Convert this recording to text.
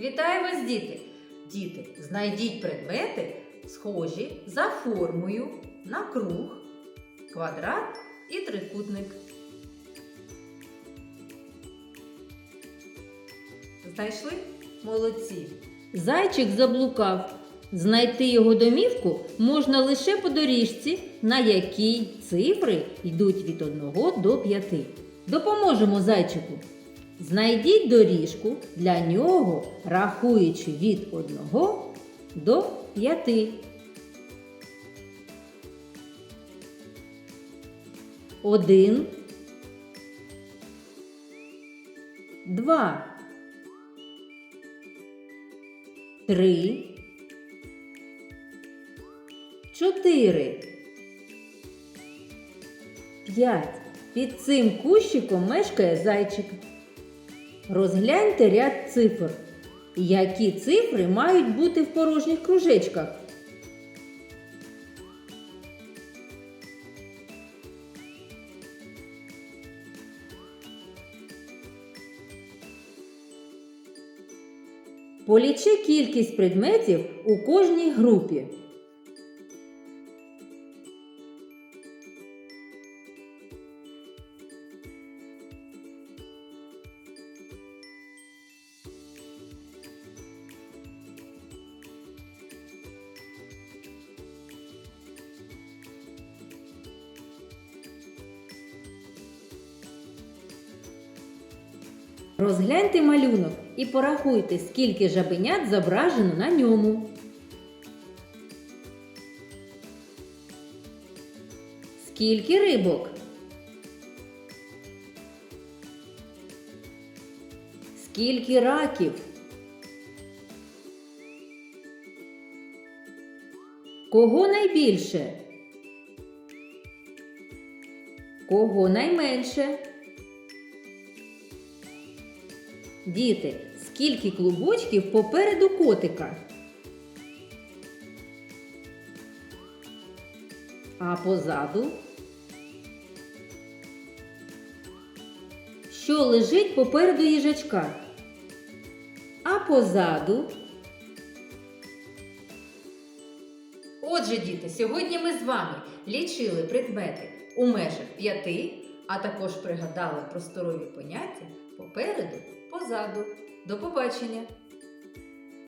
Вітаю вас, діти! Діти, знайдіть предмети, схожі за формою на круг, квадрат і трикутник. Знайшли? Молодці! Зайчик заблукав. Знайти його домівку можна лише по доріжці, на якій цифри йдуть від 1 до 5. Допоможемо зайчику. Знайдіть доріжку для нього, рахуючи від 1 до 5. Один. Два. Три. Чотири. П'ять. Під цим кущиком мешкає зайчик. Розгляньте ряд цифр. Які цифри мають бути в порожніх кружечках? Полічи кількість предметів у кожній групі. Розгляньте малюнок і порахуйте, скільки жабенят зображено на ньому. Скільки рибок? Скільки раків? Кого найбільше? Кого найменше? Діти, скільки клубочків попереду котика? А позаду? Що лежить попереду їжачка? А позаду? Отже, діти, сьогодні ми з вами лічили предмети у межах п'яти, а також пригадали просторові поняття попереду, позаду. До побачення!